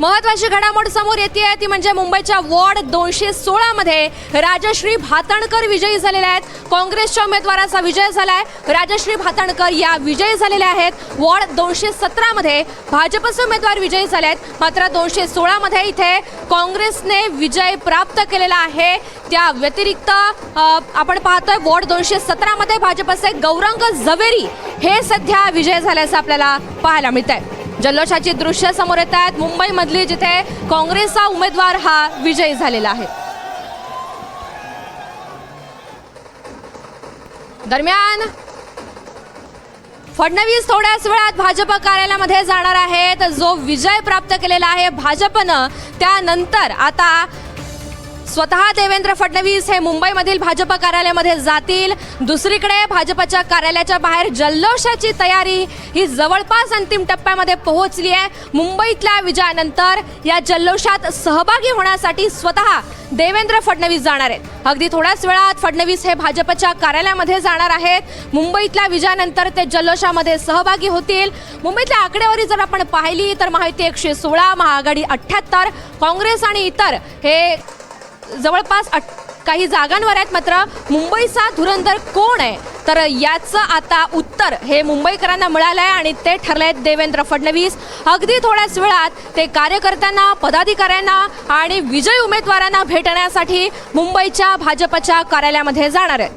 महत्वाची घडामोड समोर येते आहे ती म्हणजे मुंबईच्या वॉर्ड दोनशे सोळा मध्ये राजश्री भातणकर विजयी झालेल्या आहेत. काँग्रेसच्या उमेदवाराचा विजय झालाय. राजश्री भातणकर या विजयी झालेल्या आहेत. वॉर्ड दोनशे सतरा मध्ये भाजपचे उमेदवार विजयी झाले आहेत. मात्र दोनशे सोळा मध्ये इथे काँग्रेसने विजय प्राप्त केलेला आहे. त्या व्यतिरिक्त आपण पाहतोय वॉर्ड दोनशे सतरा मध्ये भाजपचे गौरंग झवेरी हे सध्या विजय झाल्याचं आपल्याला पाहायला मिळत आहे जल्लोषाची दृश्य समोर येत आहेत. मुंबईमधली जिथे काँग्रेसचा उमेदवार हा विजयी झालेला आहे. दरम्यान फडणवीस थोड्याच वेळात भाजप कार्यालयामध्ये जाणार आहेत. जो विजय प्राप्त केलेला आहे भाजपनं त्यानंतर आता स्वतः देवेंद्र फडणवीस हे मुंबईमधील भाजप कार्यालयामध्ये जातील. दुसरीकडे भाजपच्या कार्यालयाच्या बाहेर जल्लोषाची तयारी ही जवळपास अंतिम टप्प्यामध्ये पोहोचली आहे. मुंबईतल्या विजयानंतर या जल्लोषात सहभागी होण्यासाठी स्वतः देवेंद्र फडणवीस जाणार आहेत. अगदी थोड्याच वेळात फडणवीस हे भाजपच्या कार्यालयामध्ये जाणार आहेत. मुंबईतल्या विजयानंतर ते जल्लोषामध्ये सहभागी होतील. मुंबईतल्या आकडेवारी जर आपण पाहिली तर माहिती एकशे सोळा महाआघाडी अठ्ठ्याहत्तर काँग्रेस आणि इतर हे जवळपास अट काही जागांवर आहेत मात्र मुंबईचा धुरंधर कोण आहे? तर याचं आता उत्तर हे मुंबईकरांना मिळालं आहे आणि ते ठरले आहेत देवेंद्र फडणवीस. अगदी थोड्याच वेळात ते कार्यकर्त्यांना पदाधिकाऱ्यांना आणि विजयी उमेदवारांना भेटण्यासाठी मुंबईच्या भाजपच्या कार्यालयामध्ये जाणार आहेत.